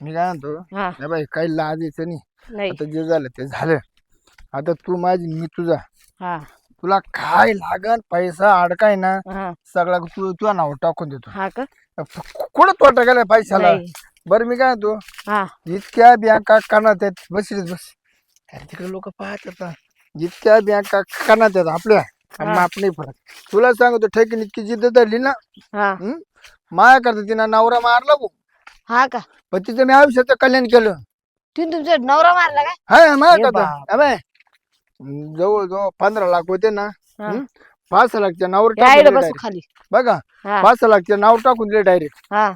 मी काय म्हणतो हा. नाही बाई काही लाजायचं नाही. नाही. आता जे झालं ते झालं. आता तू माझी मी तुझा. हा. तुला काय लागल पैसा अडकाय ना हा. सगळा तू तुझ्या नाव टाकून देतो. हा का? कुठं तोटा गेलाय पैशाला? नाही. बरं मी काय म्हणतो? हा. इतक्या बँका कानात आहेत बसलीच बस. अरे तिकडे लोक पाहत आता जितक्या बँका कानात आहेत आपल्या. आणि हा. माप नाही फरक तुला सांगतो ठेकीन इतकी जिद्द धरली ना हा. हं? माया करता तिनं नवरा मारला भाऊ. हा का? पण तिचं मी आयुष्याचं कल्याण केलं. तुम्ही तुमचा नवरा मारला करता बाप. अबे, जवळ जवळ पंधरा लाख होते ना हा. हं? पाच लाखच्या नावर बसू direct. खाली. बघा हा. पाच लाखच्या नाव टाकून दिले डायरेक्ट हा.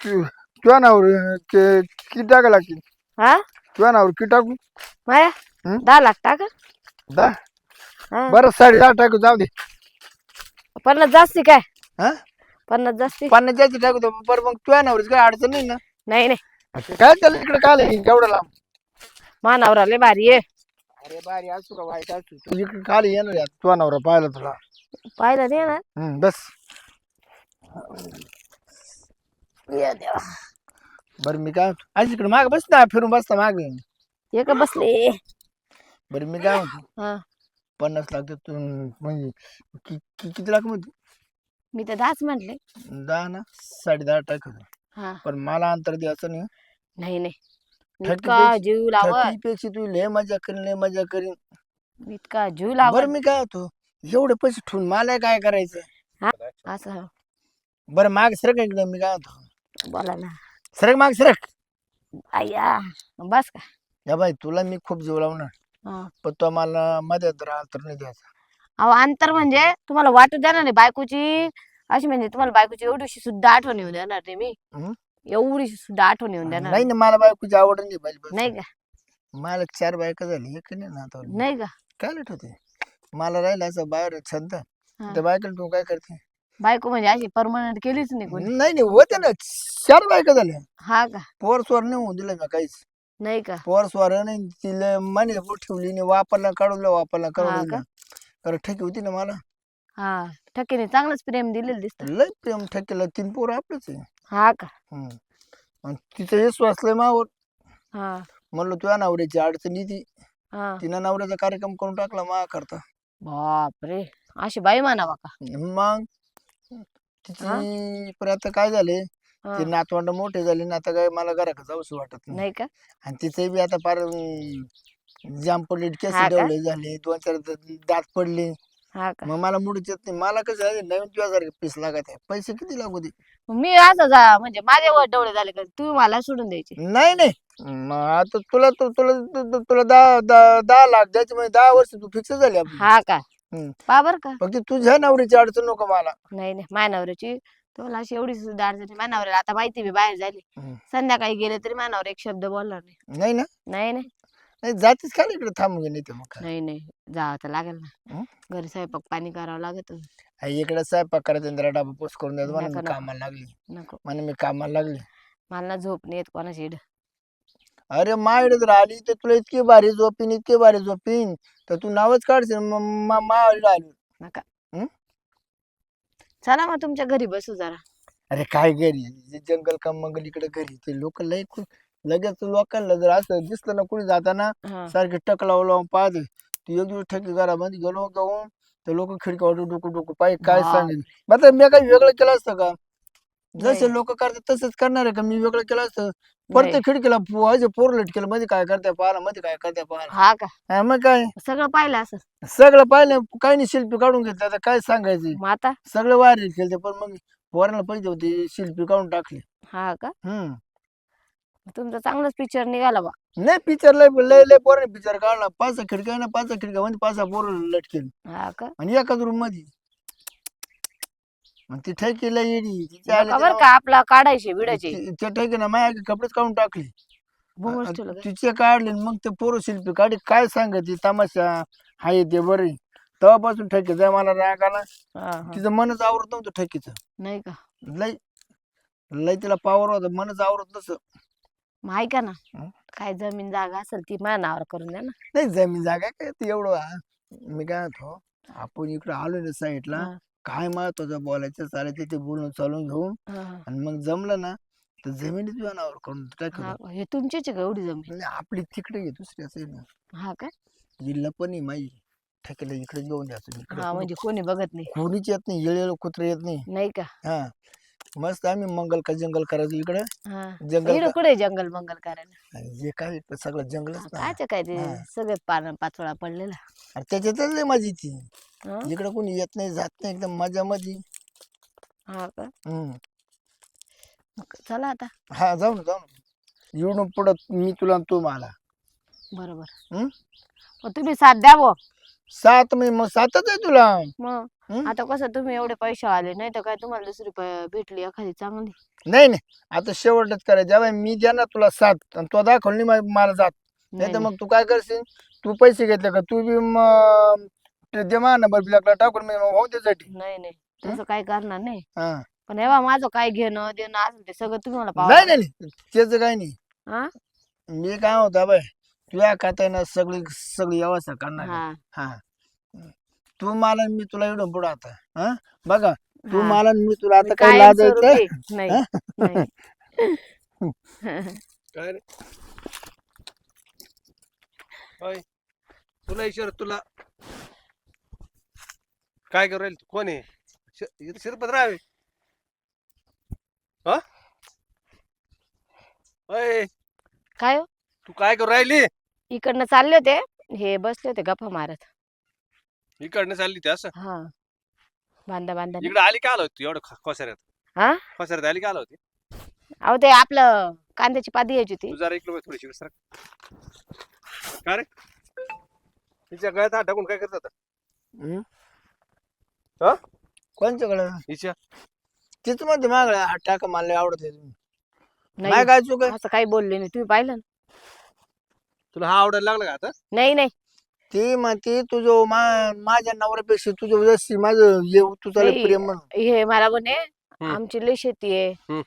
तुझ्या नावर के- किती टाका लागतील? हा? तुझ्या नावर किती टाकू? माया? हं? दहा लाख टाका. दहा? हा. बरं साडे दहा टाकू जाऊ दे. पन्नास जास्ती काय? हा? पन्नास जास्ती. पन्नास जायचं टाकू दे बरं मग तुझ्या नावर काय अडचण नाही ना? नाही नाही. काय चाललं इकडे? काय केवढं लांब? मा नवरा लय भारी आहे. अरे बारी असू का? वाईट असू. तू इकडे काल येणार आहे तुझा नवरा पाहिला तुला. पाहिलं नाही ना? बस. या देवा. बरं मी काय म्हणतो? आज इकडे माग बस ना फिरून बसता माग. ये का बसले. बरं मी काय म्हणतो? हा. पन्नास लाख तर तू म्हणजे कि- कि- किती लाखमध्ये मी तर दहाच म्हटले दहा ना? साडे दहा टाक हा. पण मला अंतर द्यायचं नाही नाही नाही. थर्टी इतका पेक्षा- जीव लावत पेक्षा तू लय मजा करीन लय मजा करीन. इतका जीव बरं लावत मी काय होतो? एवढे पैसे ठेवून मला काय करायचं? असं बरं माग सरक एकदा मी काय होतो? बोला ना. सरक माग सरक. अय्या बस का? या बाई तुला मी खूप जीव लावणार. हा. पण तो मला मध्यात राहा तर नाही द्यायचा. अहो अंतर म्हणजे तुम्हाला वाटू देणार नाही बायकोची. अशी म्हणजे तुम्हाला बायकोची एवढीशी सुद्धा आठवण येऊन देणार नाही मी. हं? एवढीशी सुद्धा आठवण येऊन देणार नाही ना मला बायकोची आवड नाही. नाही का? मला चार बायका झाली एक नाही ना आता. नाही का? काय लेट होते मला राहिलं असं बाहेर छंद. हा. त्या बायकाला तू काय करते? बायको म्हणजे अशी परमनंट केलीच नाही कोणी. नाही नाही होते ना. चार बायका झाल्या. हा का? पोर स्वर नाही होऊन दिलं ना काहीच. नाही का? पोर स्वर नाही तिला माने ठेवली नाही वापरला काढून वापरला हा काढून का? तर ठेकी होती ना मला. हा ठकीने चांगलंच प्रेम दिलेलं दिसत. लय प्रेम ठेकेला तीन पोरं आपलंच आहे. हा का? हम्म. आणि तिचं हे वाचलंय मावर. हा. म्हणलं तुझ्या नवऱ्याची अडचण ती हा. तिनं नवऱ्याचा कार्यक्रम करून टाकला मा करता बापरे अशी बाई म्हणावा का? मग? तिची पण आता काय झाले हा. ते नातवंड मोठे झाले ना आता काय मला घराकडे जाऊशी वाटत नाही. नाही का? आणि तिचे बी आता फार जाम पडले केस हा का? डेवले झाले दोन चार द- दात पडले. हा का? मग मला मुडच येत नाही. मला कसं आहे नवीन तुझ्यासारखे पीस लागत आहे पैसे किती लागू दे? मी असं जा म्हणजे माझे वर डवळे झाले का? तुम्ही मला सोडून द्यायचे. नाही नाही. मग आता तुला तु- तुला तु- तु- तुला दहा दहा दहा लाख द्यायचे म्हणजे दहा वर्ष तू फिक्स झाली आपली. हा का? हम्म. पा बर का. फक्त तुझ्या नवरीची अडचण नको मला. नाही नाही. माझ्या नवऱ्याची तुम्हाला अशी एवढी सुद्धा अडचण नाही. माझ्या नवऱ्याला आता माहिती मी बाहेर झाली. हम्म. संध्याकाळी गेले तरी माझ्या नवरा एक शब्द बोलणार नाही. नाही ना? नाही नाही नाही जातीच खाली इकडे थांबून गेली ते मग काय. नाही नाही जावं तर लागेल ना. हं? घरी स्वयंपाक पाणी करावं लागत आई इकडे स्वयंपाक करायचा आणि जरा डबा पोस्ट करून द्यायचा म्हणून नका, मी नका. कामाला लागली. नको. म्हणून मी कामाला लागली. मला ना झोप नाही येत कोणाची इड अरे मायड जर आली तर तुला इतकी भारी झोपीन इतकी भारी झोपीन तर तू नावच काढशील मायड आली नका. हं? चला मग तुमच्या घरी बसू जरा. अरे काय घरी? जे जंगल का मंगल इकडे घरी ते लोक लय खूप लगेच लोकांना जर असं दिसलं ना कुणी जाताना हा. सारखे टक लावून लावून पाहते तू एक दिवस ठेकी घरामध्ये गेलो जाऊन तर लोक खिडकी वाटून डोकू डोकू पाहिजे काय बाप. सांगेल मग मी काही वेगळं केलं असतं का? जसे नाही. लोक करतात तसंच करणार आहे का? मी वेगळं केलं असतं. नाही. प्रत्येक खिडकीला पोहायचे पोरलेट केलं मध्ये काय करताय पाहिलं मध्ये काय पाहिलं हा का? हा, मग काय? सगळं पाहिलं असं सगळं पाहिलं काही नाही शिल्पी काढून घेतलं. आता काय सांगायचं? मग आता? सगळं वायर केलं पण मग पोरांना पैसे होते शिल्पी काढून टाकले. हा का? हम्म. तुमचा चांगलाच पिक्चर निघाला बा. नाही पिक्चर लय लय लय पोरांनी पिक्चर काढला. पाच खिडक्या ना पाच खिडक्या मध्ये पाच पोरं लटकेल. हा का? आणि एकाच रूममध्ये. मग ती ठेकीला येडी. आले खबर का आपला काढायचे विडायचे त्या ठेकीनं माझ्या कपडेच काढून टाकले. भोंगळच ठेवलं का? तिचे काढले आणि मग ते पोरं शिल्पी काढी काय सांगायची तमाशा? हाय ते बरे तेव्हापासून ठेकी जाय मला राग आला हा, हा. तिचं मनच आवरत नव्हतं ठेकीचं. नाही का? लय लय तिला पावर होता. मनच आवरत नस. मग ऐका ना हं? काय जमीन जागा असेल ती माझ्या नावावर करून द्या ना. नाही जमीन जागा काय ते एवढं आ. मी काय म्हणतो आपण इकडे आलो ना साईडला हा, काय महत्वाचं बोलायचं चालायचं ते बोलून चालून घेऊन हा, हा. आणि मग जमलं ना तर जमिनीत जनावर करून काय करू? हा हे तुमचीच आहे का एवढी जमीन? नाही, आपली तिकडे आहे दुसऱ्याच आहे ना. हा का? जिल्हा पण आहे माई ठेकेला इकडे घेऊन द्यायचं इकडे हा म्हणजे कोणी बघत नाही. कोणीच येत नाही येळ कुत्रे येत नाही. नाही का? हा. मस्त आम्ही मंगल का जंगल करायचं इकडे. हा. जंगल इकडे कुठे जंगल मंगल करायला? आणि जे काय सगळं जंगलच ना. कायच काय ते हा. सगळे पान पाचोळा पडलेला. आणि त्याच्यातच लय मजा ती हा? इकडे कोणी येत नाही जात नाही एकदम मजा मधी हा का? हम्म. मग चला आता. हा जाऊ ना जाऊ ना. येऊन पुढं मी तुला आणि तू मला. बरोबर. हम्म? मग तुम्ही साथ द्या बुवा. सात मी मग सातच आहे तुला. मग? आता कसं तुम्ही एवढे पैसे आले नाही तर काय तुम्हाला दुसरी प- भेटली एखादी चांगली? नाही नाही. आता शेवटच करायचं. जेव्हा मी देणार तुला सात. आणि तो दाखवल नाही मला जात. नाही तर मग तू काय करशील? तू पैसे घेतले का? तू बी मग ते मा नंबर बिलाकला टाकून मी मग होऊ त्यासाठी. नाही नाही. तसं काय करणार नाही. हा. पण हेवा माझं काय घेणं देणं असेल ते सगळं तुम्ही मला नाही पाहा नाही नाही. त्याचं काय नाही. हा? मी काय होता बाय तुझ्या खाता ना सगळी सगळी व्यवस्था करणार आहे. हा. हा. तू मला मी तुला एवढं पुढं आता हा? बघा तू हा. मला मी तुला आता काही लाजायचं कायमस्वरूपी- नाही नाही. काय रे? होय. तुला ईश्वर तुला. काय करू राहील तू? कोण आहे? श- इथं शिरपतराव आहे हा? होय. काय हो? तू काय करू राहिली? इकडनं चालले होते. हे बसले होते गप्पा मारत. इकडनं चालली ती असं? हा. बांधा बांधा इकडे आली का आलो तू एवढं ख- खोसाऱ्यात? हा खोसाऱ्यात आली का आलो होती? अहो ते आपलं कांद्याची पाती यायची होती. तू जरा इकडे वळ थोडीशी सर का रे? तिच्या गळ्यात हात टाकून काय करत होता? हा? कोणच्याकडे? हिच्या? तिचं म्हणते मागं हात टाका मला आवडत नाही नाही काय चुक आहे? असं काही बोलले नाही. तुम्ही पाहिलं ना? तुला हा आवडायला लागला का आता? नाही नाही. ती म्हणते तुझं मा माझ्या नवऱ्यापेक्षा तुझं जशी माझं ये तुझं लय नाही. प्रेम म्हणून. हे मला म्हणे. आमची लय शेती आहे.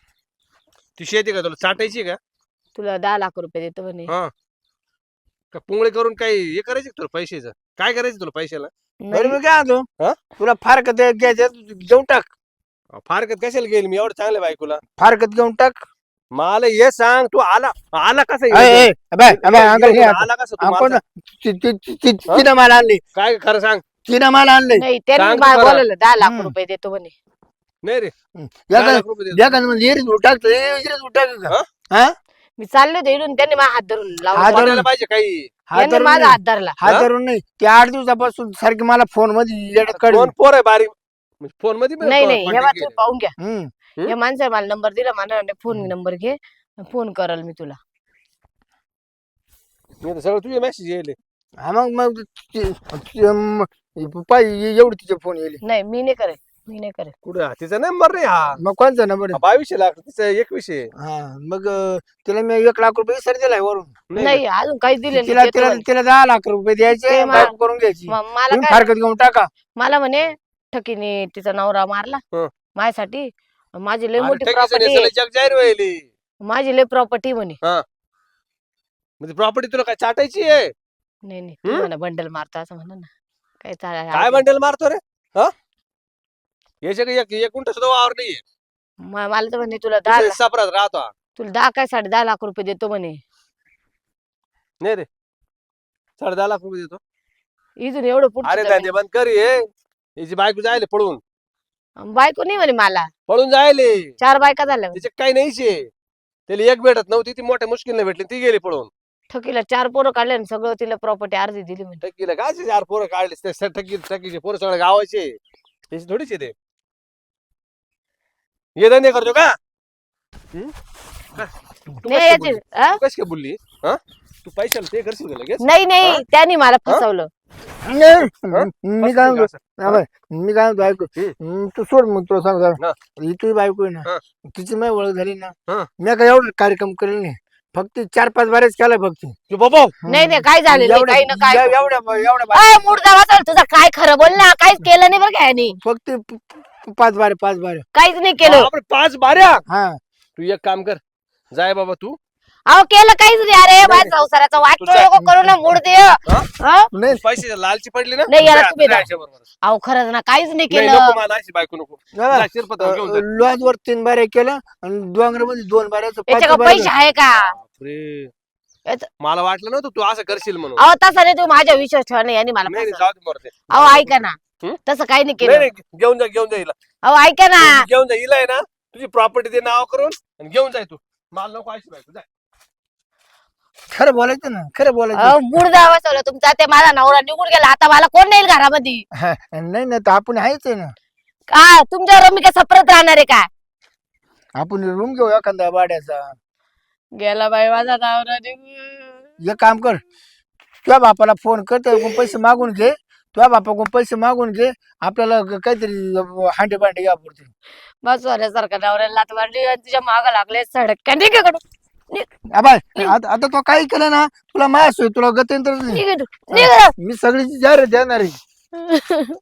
ती शेती का तुला चाटायची का? तुला दहा लाख रुपये देतो म्हणे. हा. का पुंगळे करून काही हे करायचं का तुला पैशाचं? काय करायचं तुला पैशाला? बरं नाही मी काय हा? तुला फारकत घ्यायचं घेऊन टाक. फारकत कशाला गेली मी एवढं चांगलं बायकोला. फारकत घेऊन टाक. मला हे सांग तू आला आला कसा अय, अय, अबे, अबे, अंकल, हे आता. आला कसं तू मला आपण सांग. ति- ति- ति- ति-? तिनं मला आणली काय खरं सांग तिनं मला आणली नाही त्यांनी सांग मला खरं. बोलवलं दहा लाख हम्म. रुपये देतो म्हणे नाही रे दहा लाख रुपये म्हणजे? हा? मी चालले होते इडून त्यांनी माझा हात धरून हात लावला धरून- पाहिजे काही धरून माझा हात धरला हात हा? धरून नाही ते आठ दिवसापासून सारखी मला फोनमध्ये काढली. दोन पोर आहे बारीक फोनमध्ये पण नाही नाही हे पाहून घ्या हम्म. या माणसाने मला नंबर दिला मला फोन. नंबर घे फोन करल मी तुला. मी तर सगळं तुझे मेसेज येईल हा मग मग ति- ति- म- पाय एवढी तिचे फोन येईल नाही मी नाही करेल मी नाही करेल. कुठं? हा? तिचा नंबर नाही हा. मग कोणचा नंबर हा, बावीसशे लाख तिचा एकवीसशे हा मग अं, तिला मी एक लाख रुपये सर दिलाय वरून. नाही. अजून काही दिले तिला नाही तिला. तिला दहा लाख रुपये द्यायचे ते मा- बायको करून घ्यायची. म- मला तुम्ही काय फारकत घेऊन टाका. मला म्हणे ठकीने तिचा नवरा मारला हं. माझ्यासाठी माझी लय मोठी प्रॉपर्टी जग जाहीर व्हायली. माझी लय प्रॉपर्टी म्हणे. म्हणजे प्रॉपर्टी तुला काय चाटायची आहे? नाही नाही. हं? तू म्हणा बंडल मारतो असं म्हणा ना. काय चालेल काय बंडल मारतो रे? हा? याच्या काही एक गुंठ सुद्धा वावर नाहीये. म- मला तर म्हणे तुला दहा लाख- सापरात राहतो हा. तुला दहा काय साडे दहा लाख रुपये देतो म्हणे. नाही रे. साडे दहा लाख रुपये देतो. इथून एवढं अरे पुढे धंदे बंद कर ये. याची बायको जायले पळून. बायको नाही म्हणे मला. पळून जायले. चार बायका झाल्या. त्याचे काही नाहीचे त्याला एक भेटत नव्हती ती मोठ्या मुश्किलने भेटली ती गेली पळून. ठकीला चार पोरं काढले आणि सगळं तिला प्रॉपर्टी अर्धी दिली म्हणे. टक्कीला काय चार पोरं काढले? ते स- टक्की टक्कीचे पोरं सगळे गावाचे त्याची थोडीच आहे ते. ये धंदे करतो का? हम्म? का? तू नाही कशी याची बोलली? तू कशी काय बोलली? हा? तू पैशाला ते करशील का लगेच? नाही नाही? त्यांनी मला? फसवलं. नाही, मी काय म्हणतो? असं? हा? बाय, मी काय म्हणतो ऐकू. तू सोड मग तुला सांग. ही. तुझी बायको आहे हा. ना तिची माझी ओळख झाली ना. मी काय एवढं कार्यक्रम करेल नाही. फक्त चार पाच बारेच केलाय फक्त. तू बाबा! नाही नाही काय झालं नाही, एवढ्या काही ना काय. एव- एवढ्या एवढ्या मुर्दा वाचल तुझं काय खरं बोल ना काहीच केलं नाही बरं काय यांनी. फक्त पाच बारे पाच बारे. काहीच नाही केलं. पाच बाऱ्या! हा. तू एक काम कर जाय बाबा तू. अहो केलं काहीच नाही अरे माझ्या संसाराचा वाटतो तुझ्या- नको करू ना मूड दे हं? नाही. पैसे लालची पडली ना? नाही, याला तुम्ही. अहो खरंच ना काहीच नाही नाही, केलं. नको मला अशी बायको नको. जा, शिरपतराव घेऊन जा. लॉज वर तीन बाऱ्या केलं आणि डोंगरमध्ये दोन बाऱ्याचं याच्या पाच का पैसे आहे का? बापरे. याचं- मला वाटलं नव्हतं तू असं करशील म्हणून. अहो तसा नाही तुम्ही माझ्या विश्वास ठेवा नाही यांनी मला नाही नाही, फसवलं. जाऊ दे मरू दे. अहो ऐका ना. हं? तसं काही नाही नाही केलं. नाही घेऊन जा घेऊन जा हिला. अहो ऐका ना. घेऊन जा हिला आहे ना तुझी प्रॉपर्टी दे नाव करून आणि घेऊन जाय तू. मला नको अशी बायको जाय खरं बोलायचं ना खरं बोलायचं. मुर्दा बसवलं तुमचा. ते माझा नवरा निघून गेला. आता मला कोण नेईल घरामध्ये? हा, नाही ना तर आपण आहेच आहे ना. का? तुमच्यावर मी काय सप्रत राहणार आहे का? आपण रूम घेऊ एखादा भाड्याचा गेला बाई माझा नवरा निघून. एक काम कर तुझ्या बापाला फोन कर पैसे मागून घे. तुझ्या बापाकडून पैसे मागून घे. आपल्याला काहीतरी हांडे भांडे घ्या पुरते बस सारखा नवऱ्याला लात मारली आणि तुझ्या माग लागले सडक का निघ इकडून. आबाय आता आता तो काही केलं ना तुला मास होय तुला गत्यंतर नाही निघ. निघ. मी सगळी जाहिरात देणार आहे.